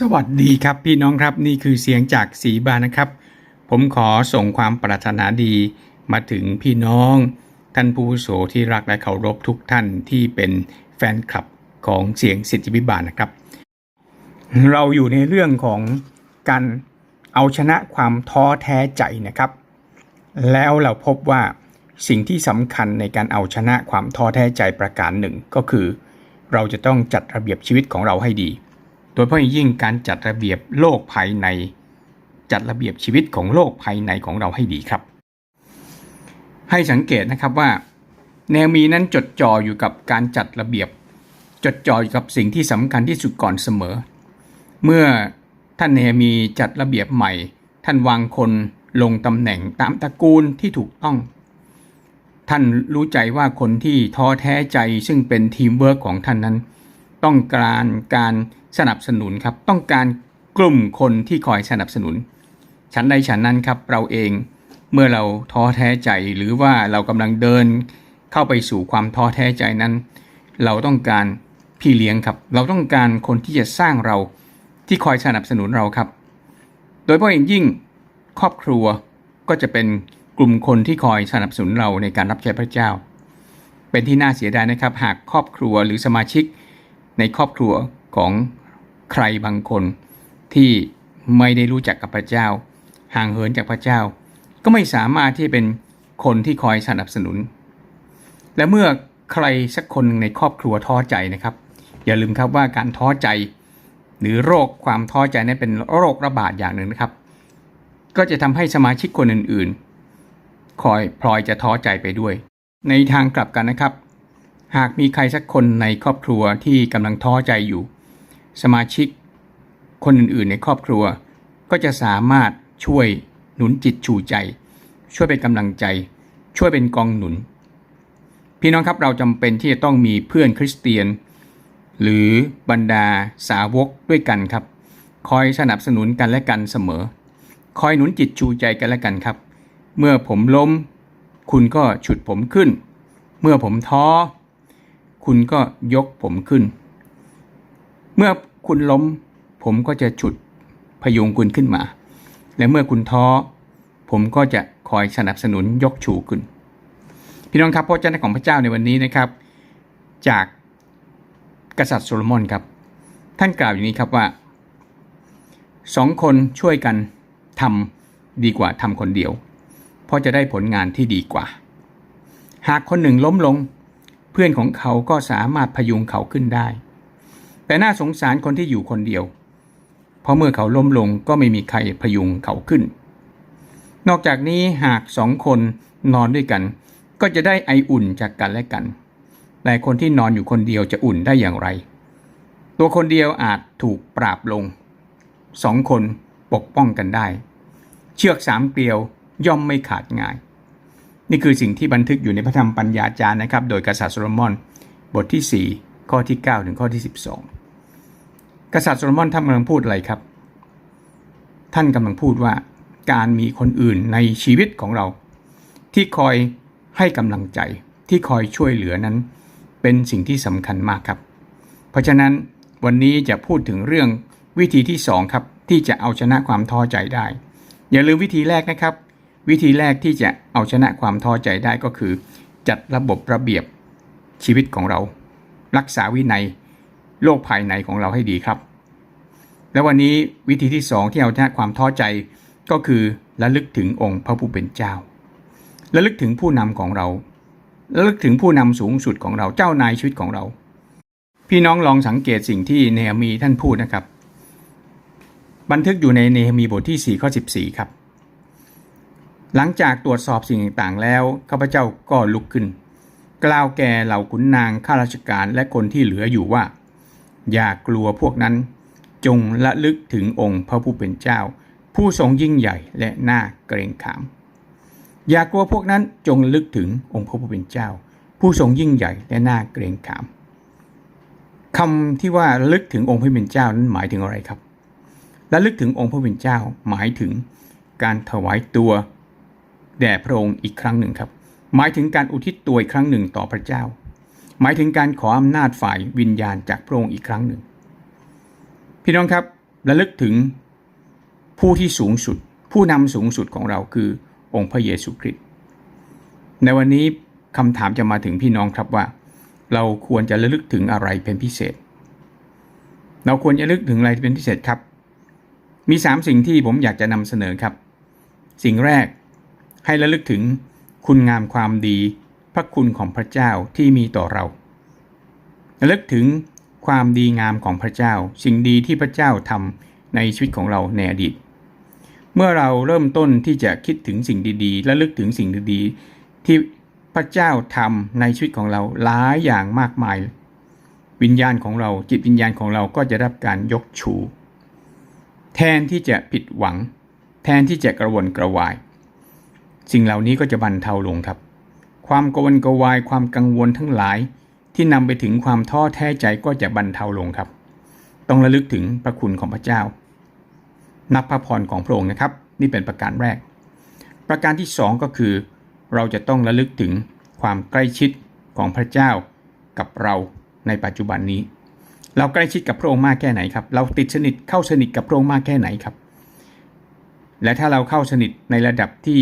สวัสดีครับพี่น้องครับนี่คือเสียงจากสีบานะครับ ผมขอส่งความปรารถนาดีมาถึงพี่น้อง ท่านผู้โสที่รักและเคารพทุกท่านที่เป็นแฟนคลับของเสียงสิทธิวิบาลนะครับ เราอยู่ในเรื่องของการเอาชนะความท้อแท้ใจนะครับ แล้วเราพบว่าสิ่งที่สำคัญในการเอาชนะความท้อแท้ใจประการหนึ่งก็คือ เราจะต้องจัดระเบียบชีวิตของเราให้ดี โดยเฉพาะยิ่งการจัดระเบียบโลกภายใน จัดระเบียบชีวิตของโลกภายในของเราให้ดีครับ ให้สังเกตนะครับว่า แนวมีนั้นจดจ่ออยู่กับการจัดระเบียบ จดจ่ออยู่กับสิ่งที่สำคัญที่สุดก่อนเสมอ เมื่อท่านเนมีจัดระเบียบใหม่ ท่านวางคนลงตำแหน่งตามตระกูลที่ถูกต้อง ท่านรู้ใจว่าคนที่ท้อแท้ใจซึ่งเป็นทีมเวิร์กของท่านนั้น ต้องการการ สนับสนุนครับต้องการกลุ่มคนที่คอยสนับสนุน ฉันใดฉันนั้นครับเราเองเมื่อเราท้อแท้ใจหรือว่าเรากำลังเดิน เข้าไปสู่ความท้อแท้ใจนั้น เราต้องการพี่เลี้ยงครับ เราต้องการคนที่จะสร้างเราที่คอยสนับสนุนเราครับ โดยเฉพาะอย่างยิ่งครอบครัวก็จะเป็นกลุ่มคนที่คอยสนับสนุนเราในการรับใช้พระเจ้า เป็นที่น่าเสียดายนะครับ หากครอบครัวหรือสมาชิกในครอบครัวของ ใครบางคนที่ไม่ได้รู้จักกับพระเจ้า ห่างเหินจากพระเจ้า ก็ไม่สามารถที่เป็นคนที่คอยสนับสนุน และเมื่อใครสักคนในครอบครัวท้อใจนะครับ อย่าลืมครับว่าการท้อใจ หรือโรคความท้อใจนั้นเป็นโรคระบาดอย่างหนึ่งนะครับ ก็จะทำให้สมาชิกคนอื่นๆ คอยพลอยจะท้อใจไปด้วย ในทางกลับกันนะครับ หากมีใครสักคนในครอบครัวที่กำลังท้อใจอยู่ สมาชิก คนอื่นๆ ในครอบครัว ก็จะสามารถช่วยหนุนจิตชูใจ ช่วยเป็นกำลังใจ ช่วยเป็นกองหนุน พี่น้องครับเราจำเป็นที่จะต้องมีเพื่อนคริสเตียน หรือบรรดาสาวกด้วยกันครับ คอยสนับสนุนกันและกันเสมอ คอยหนุนจิตชูใจกันและกันครับ เมื่อผมล้ม คุณก็ฉุดผมขึ้น เมื่อผมท้อ คุณก็ยกผมขึ้น เมื่อคุณล้ม ผมก็จะฉุดพยุงคุณขึ้นมา และเมื่อคุณท้อ ผมก็จะคอยสนับสนุนยกชูขึ้นพี่น้องครับพระเจ้าของพระเจ้าในวันนี้นะครับ จากกษัตริย์โซโลมอนครับ ท่านกล่าวอย่างนี้ครับว่าสองคนช่วยกันทำดีกว่าทำคนเดียว เพราะจะได้ผลงานที่ดีกว่า หากคนหนึ่งล้มลง เพื่อนของเขาก็สามารถพยุงเขาขึ้นได้ แต่น่าสงสารคนที่อยู่คนเดียว เพราะเมื่อเขาล้มลงก็ไม่มีใครพยุงเขาขึ้น นอกจากนี้หากสองคนนอนด้วยกัน ก็จะได้ไออุ่นจากกันและกัน แต่คนที่นอนอยู่คนเดียวจะอุ่นได้อย่างไร ตัวคนเดียวอาจถูกปราบลง สองคนปกป้องกันได้ เชือกสามเกลียวย่อมไม่ขาดง่าย นี่คือสิ่งที่บันทึกอยู่ในพระธรรมปัญญาจารย์นะครับ โดยกษัตริย์โซโลมอน บทที่ 4 ข้อที่ 9 ถึงข้อที่ 12 กษัตริย์โซโลมอนท่านกำลังพูดอะไรครับ ท่านกำลังพูดว่าการมีคนอื่นในชีวิตของเรา ที่คอยให้กำลังใจที่คอยช่วยเหลือนั้น เป็นสิ่งที่สำคัญมากครับ เพราะฉะนั้นวันนี้จะพูดถึงเรื่องวิธีที่2ครับที่จะเอาชนะความท้อใจได้ อย่าลืมวิธีแรกนะครับ วิธีแรกที่จะเอาชนะความท้อใจได้ก็คือ จัดระบบระเบียบชีวิตของเรา รักษาวินัย โลกภายในของเราให้ดีครับ และวันนี้วิธีที่สองที่เอาชนะความท้อใจก็คือระลึกถึงองค์พระผู้เป็นเจ้าระลึกถึงผู้นำของเราระลึกถึงผู้นำสูงสุดของเราเจ้านายชีวิตของเรา พี่น้องลองสังเกตสิ่งที่เนหมีท่านพูดนะครับ บันทึกอยู่ในเนหมีบทที่ 4 ข้อ 14 ครับ หลังจากตรวจสอบสิ่งต่างๆแล้วข้าพเจ้าก็ลุกขึ้น กล่าวแก่เหล่าขุนนางข้าราชการและคนที่เหลืออยู่ว่า อย่ากลัวพวกนั้น จงละลึกถึงองค์พระผู้เป็นเจ้า ผู้ทรงยิ่งใหญ่และน่าเกรงขาม อย่ากลัวพวกนั้นจงลึกถึงองค์พระผู้เป็นเจ้า ผู้ทรงยิ่งใหญ่และน่าเกรงขามคำที่ว่าลึกถึงองค์พระผู้เป็นเจ้านั้นหมายถึงอะไรครับระลึกถึงองค์พระผู้เป็นเจ้าหมายถึงการถวายตัวแด่พระองค์อีกครั้งหนึ่งครับ หมายถึงการอุทิศตัวอีกครั้งหนึ่งต่อพระเจ้า หมายถึงการขออำนาจฝ่ายวิญญาณจากพระองค์อีกครั้งหนึ่ง พี่น้องครับระลึกถึงผู้ที่สูงสุด ผู้นำสูงสุดของเราคือองค์พระเยซูคริสต์ในวันนี้คำถามจะมาถึงพี่น้องครับว่า เราควรจะระลึกถึงอะไรเป็นพิเศษ เราควรจะระลึกถึงอะไรเป็นพิเศษครับ มีสามสิ่งที่ผมอยากจะนำเสนอครับ สิ่งแรกให้ระลึกถึงคุณงามความดี พระคุณของพระเจ้าที่มีต่อเราระลึกถึงความดีงามของพระเจ้า สิ่งดีที่พระเจ้าทำในชีวิตของเราในอดีต เมื่อเราเริ่มต้นที่จะคิดถึงสิ่งดีๆ และลึกถึงสิ่งดีๆ ที่พระเจ้าทำในชีวิตของเราหลายอย่างมากมาย วิญญาณของเราจิตวิญญาณของเราก็จะรับการยกชู แทนที่จะผิดหวัง แทนที่จะกระวนกระวาย สิ่งเหล่านี้ก็จะบรรเทาลงครับ ความกวนกวายความกังวลทั้งหลาย ที่นำไปถึงความท้อแท้ใจก็จะบรรเทาลงครับ ต้องระลึกถึงพระคุณของพระเจ้า นับพระพรของพระองค์นะครับ นี่เป็นประการแรก ประการที่สองก็คือ เราจะต้องระลึกถึงความใกล้ชิดของพระเจ้ากับเราในปัจจุบันนี้ เราใกล้ชิดกับพระองค์มากแค่ไหนครับ เราติดสนิทเข้าสนิทกับพระองค์มากแค่ไหนครับ และถ้าเราเข้าสนิทในระดับที่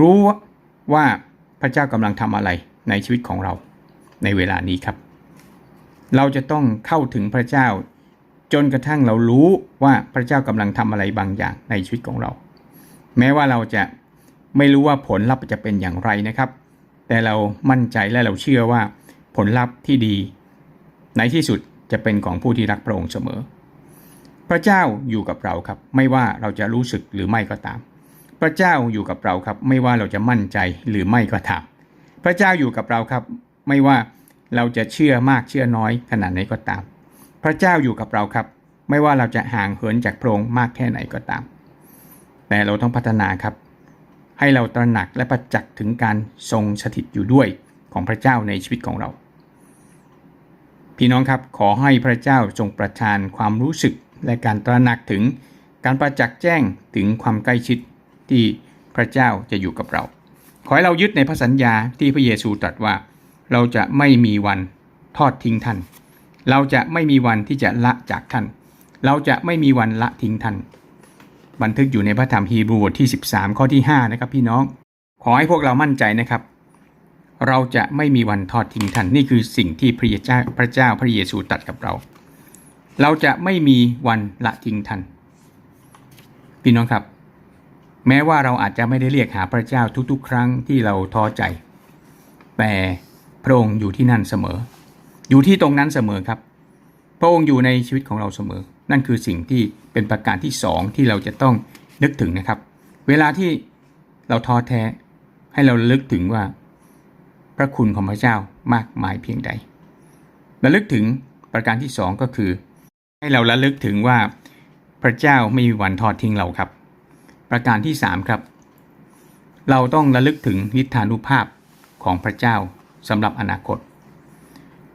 รู้ว่า พระเจ้ากำลังทำอะไรในชีวิตของเราในเวลานี้ครับ เราจะต้องเข้าถึงพระเจ้า จนกระทั่งเรารู้ว่าพระเจ้ากำลังทำอะไรบางอย่างในชีวิตของเรา แม้ว่าเราจะไม่รู้ว่าผลลัพธ์จะเป็นอย่างไรนะครับ แต่เรามั่นใจและเราเชื่อว่าผลลัพธ์ที่ดี ในที่สุดจะเป็นของผู้ที่รักพระองค์เสมอ พระเจ้าอยู่กับเราครับ ไม่ว่าเราจะรู้สึกหรือไม่ก็ตาม พระเจ้าอยู่กับเราครับ ไม่ว่าเราจะมั่นใจหรือไม่ก็ตามพระเจ้าอยู่กับเราครับ ไม่ว่าเราจะเชื่อมากเชื่อน้อยขนาดไหนก็ตาม พระเจ้าอยู่กับเราครับ ไม่ว่าเราจะห่างเหินจากพระองค์มากแค่ไหนก็ตาม แต่เราต้องพัฒนาครับ ให้เราตระหนักและประจักษ์ถึงการทรงสถิตอยู่ด้วยของพระเจ้าในชีวิตของเรา พี่น้องครับขอให้พระเจ้าทรงประทานความรู้สึกและการตระหนักถึงการประจักษ์แจ้งถึงความใกล้ชิด ที่พระเจ้าจะอยู่กับเรา ขอให้เรายึดในพระสัญญาที่พระเยซูตรัสว่า เราจะไม่มีวันทอดทิ้งท่าน เราจะไม่มีวันที่จะละจากท่าน เราจะไม่มีวันละทิ้งท่าน บันทึกอยู่ในพระธรรมฮีบรูบทที่ 13 ข้อที่ 5 นะครับพี่น้อง ขอให้พวกเรามั่นใจนะครับ เราจะไม่มีวันทอดทิ้งท่าน นี่คือสิ่งที่พระเจ้าพระเจ้าพระเยซูตรัสกับเรา เราจะไม่มีวันละทิ้งท่าน พี่น้องครับ แม้ว่าเราอาจจะไม่ได้เรียกหาพระเจ้าทุกๆ ครั้งที่เราท้อใจ แต่พระองค์อยู่ที่นั่นเสมอ อยู่ที่ตรงนั้นเสมอครับ พระองค์อยู่ในชีวิตของเราเสมอ นั่นคือสิ่งที่เป็นประการที่สองที่เราจะต้องนึกถึงนะครับ เวลาที่เราท้อแท้ให้เราลึกถึงว่า พระคุณของพระเจ้ามากมายเพียงใดระลึกถึงประการที่สองก็คือ ให้เราระลึกถึงว่าพระเจ้าไม่มีวันทอดทิ้งเราครับ ประการที่สามครับ เราต้องระลึกถึงนิทานุภาพของพระเจ้าสำหรับอนาคต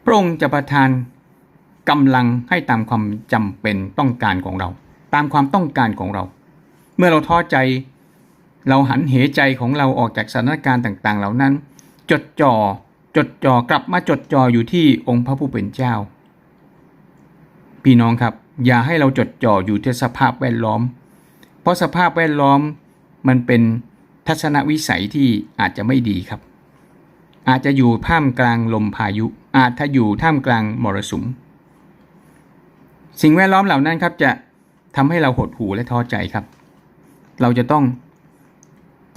พระองค์จะประทานกำลังให้ตามความจำเป็นต้องการของเรา ตามความต้องการของเรา เมื่อเราท้อใจเราหันเหใจของเราออกจากสถานการณ์ต่างๆ เหล่านั้น จดจอ่อจดจ่อกลับมาจดจ่ออยู่ที่องค์พระผู้เป็นเจ้า พี่น้องครับ อย่าให้เราจดจ่ออยู่ที่สภาพแวดล้อม ราะสภาพแวดล้อมมันเป็นทัศนวิสัยที่อาจจะไม่ดีครับ อาจจะอยู่ท่ามกลางลมพายุ อาจจะอยู่ท่ามกลางมรสุม สิ่งแวดล้อมเหล่านั้นครับจะทำให้เราหดหู่และท้อใจครับ เราจะต้อง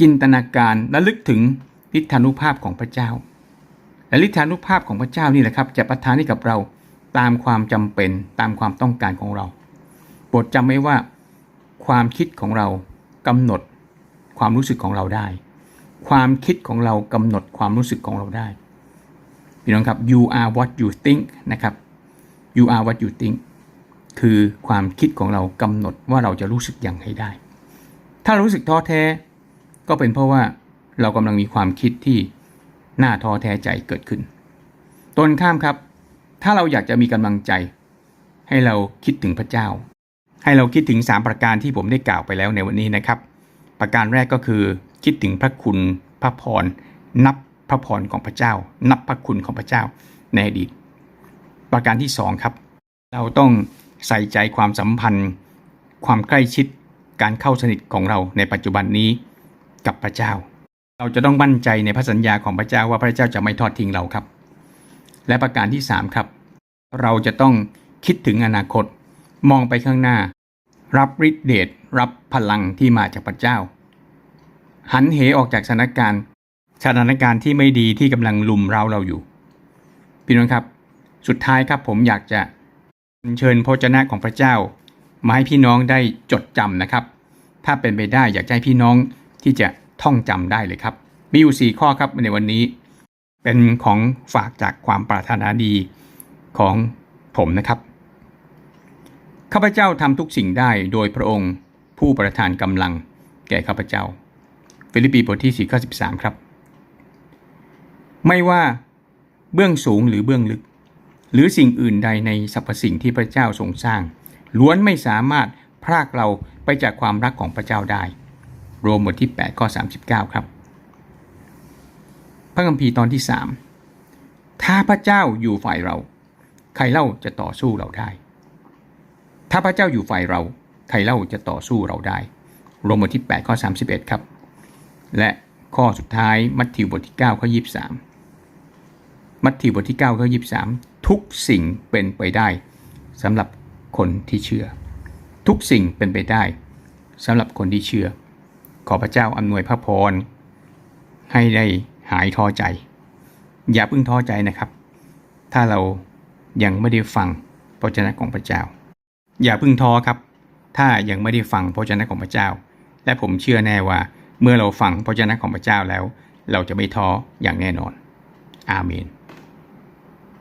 จินตนาการและลึกถึงฤทธานุภาพของพระเจ้า และฤทธานุภาพของพระเจ้านี่แหละครับ จะประทานให้กับเราตามความจำเป็นตามความต้องการของเราโปรดจำไว้ว่า ความคิดของเรากำหนดความรู้สึกของเราได้ ความคิดของเรากำหนดความรู้สึกของเราได้พี่น้องครับ you are what you think นะครับ you are what you think คือความคิดของเรากำหนดว่าเราจะรู้สึกอย่างไรได้ ถ้ารู้สึกท้อแท้ก็เป็นเพราะว่าเรากำลังมีความคิดที่น่าท้อแท้ใจเกิดขึ้นตรงข้ามครับ ถ้าเราอยากจะมีกำลังใจ ให้เราคิดถึงพระเจ้า ให้เราคิดถึง 3 ประการที่ผมได้กล่าวไปแล้วในวันนี้นะครับ ประการแรกก็คือคิดถึงพระคุณพระพร นับพระพรของพระเจ้า นับพระคุณของพระเจ้าในอดีต ประการที่สองครับ เราต้องใส่ใจความสัมพันธ์ ความใกล้ชิดการเข้าสนิทของเราในปัจจุบันนี้กับพระเจ้า เราจะต้องมั่นใจในพระสัญญาของพระเจ้าว่าพระเจ้าจะไม่ทอดทิ้งเราครับ และประการที่สามครับ เราจะต้องคิดถึงอนาคต มองไปข้างหน้า รับฤทธิเดชรับพลังที่มาจากพระเจ้า หันเหออกจากสถานการณ์สถานการณ์ที่ไม่ดีที่กำลังลุมเราเราอยู่ พี่น้องครับ สุดท้ายครับผมอยากจะเชิญพระเจ้าของพระเจ้ามาให้พี่น้องได้จดจำนะครับ ถ้าเป็นไปได้อยากให้พี่น้องที่จะท่องจำได้เลยครับ มีอยู่สี่ข้อครับในวันนี้ เป็นของฝากจากความปรารถนาดีของผมนะครับ ข้าพเจ้าทำทุกสิ่งได้โดยพระองค์ ผู้ประทานกำลังแก่ข้าพเจ้า ฟิลิปปีบทที่4ข้อ13 ครับ ไม่ว่าเบื้องสูงหรือเบื้องลึก หรือสิ่งอื่นใดในสรรพสิ่งที่พระเจ้าทรงสร้าง ล้วนไม่สามารถพรากเราไปจากความรักของพระเจ้าได้ โรมบทที่8ข้อ39 ครับ พระคัมภีร์ตอนที่ 3 ถ้าพระเจ้าอยู่ฝ่ายเรา ใครเล่าจะต่อสู้เราได้ ถ้าพระเจ้าอยู่ฝ่ายเรา ใครเล่าจะต่อสู้เราได้ โรมบทที่ 8 ข้อ 31 ครับ และข้อสุดท้ายมัทธิวบทที่ 9 ข้อ 23 มัทธิวบทที่ 9 ข้อ 23 ทุกสิ่งเป็นไปได้สำหรับคนที่เชื่อ ทุกสิ่งเป็นไปได้สำหรับคนที่เชื่อ ขอพระเจ้าอำนวยพระพร ให้ได้หายท้อใจ อย่าเพิ่งท้อใจนะครับ ถ้าเรายังไม่ได้ฟังพระเจ้าของพระเจ้า อย่าพึ่งท้อครับ ถ้ายังไม่ได้ฟังพระเจ้าของพระเจ้า และผมเชื่อแน่ว่า เมื่อเราฟังพระเจ้าของพระเจ้าแล้ว เราจะไม่ท้ออย่างแน่นอน อาเมน